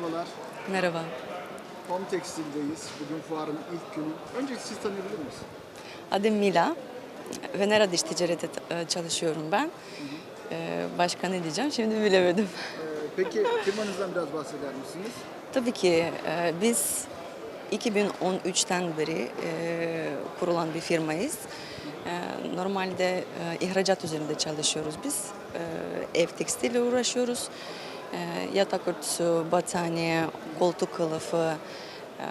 Merhabalar. Merhaba. Home Tekstil'deyiz. Bugün fuarın ilk günü. Önce sizi tanıyabilir miyiz? Adım Mila. Venera Diş Ticareti e, çalışıyorum ben. Ee, Başka ne diyeceğim şimdi bilemedim. Ee, peki firmanızdan biraz bahseder misiniz? Tabii ki e, biz 2013'ten beri e, kurulan bir firmayız. E, Normalde e, ihracat üzerinde çalışıyoruz biz. E, Ev tekstiliyle uğraşıyoruz. E, Yatak örtüsü, battaniye, koltuk kılıfı, e,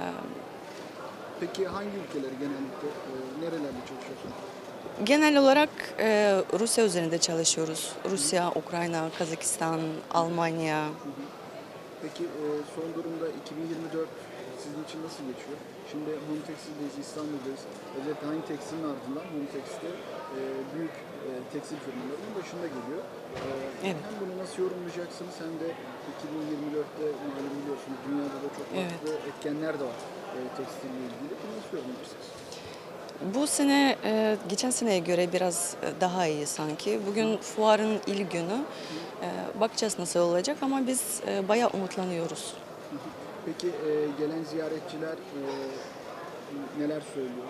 Peki hangi ülkeleri genellikle, e, nerelerde çalışıyorsunuz? Genel olarak e, Rusya üzerinde çalışıyoruz. Rusya, Ukrayna, Kazakistan, Almanya. Peki e, son durumda 2024 sizin için nasıl geçiyor? Şimdi Home Tekstil'deyiz, İstanbul'dayız. Özellikle Home Tekstil'in ardından Home e, büyük e, tekstil firmalarının başında geliyor. E, Evet. Hem bunu nasıl yorumlayacaksınız hem de 2024'te malum biliyorsunuz dünyada da çok farklı etkenler de var e, tekstille ilgili. Bunu nasıl yorumlarsınız? Bu sene e, geçen seneye göre biraz e, daha iyi sanki. Bugün fuarın ilk günü. E, Bakacağız nasıl olacak ama biz bayağı umutlanıyoruz. Peki e, gelen ziyaretçiler e, neler söylüyor?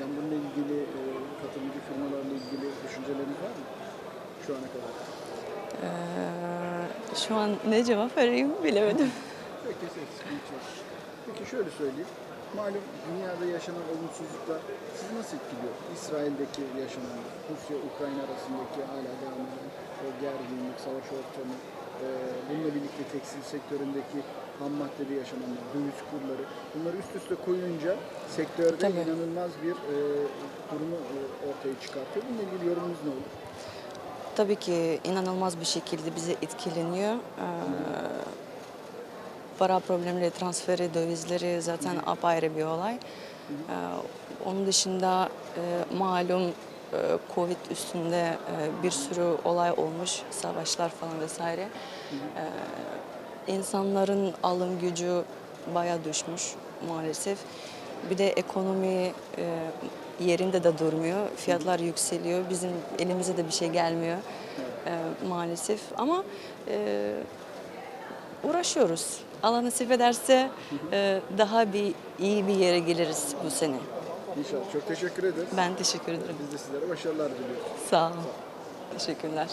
Yani bununla ilgili e, katılımcı firmalarla ilgili düşünceleriniz var mı? Şu ana kadar. E, Şu an ne cevap vereyim bilemedim. Peki. Peki şöyle söyleyeyim. Malum dünyada yaşanan olumsuzluklar sizi nasıl etkiliyor? İsrail'deki yaşanan, Rusya-Ukrayna arasındaki hala devam eden o gerginlik, savaş ortamı, e, bununla birlikte tekstil sektöründeki ham maddede yaşananlar, döviz kurları, bunları üst üste koyunca sektörde Tabii. inanılmaz bir e, durumu e, ortaya çıkartıyor. Bununla ilgili yorumunuz ne olur? Tabii ki inanılmaz bir şekilde bizi etkileniyor. Ee, Para problemleri, transferi, dövizleri zaten apayrı bir olay. Ee, Onun dışında e, malum e, Covid üstünde e, bir sürü olay olmuş, savaşlar falan vesaire. Ee, İnsanların alım gücü bayağı düşmüş maalesef. Bir de ekonomi e, yerinde de durmuyor. Fiyatlar yükseliyor. Bizim elimize de bir şey gelmiyor e, maalesef. Ama e, uğraşıyoruz. Allah nasip ederse e, daha bir iyi bir yere geliriz bu sene. İnşallah. Çok teşekkür ederiz. Ben teşekkür ederim. Biz de sizlere başarılar diliyoruz. Sağ olun. Teşekkürler.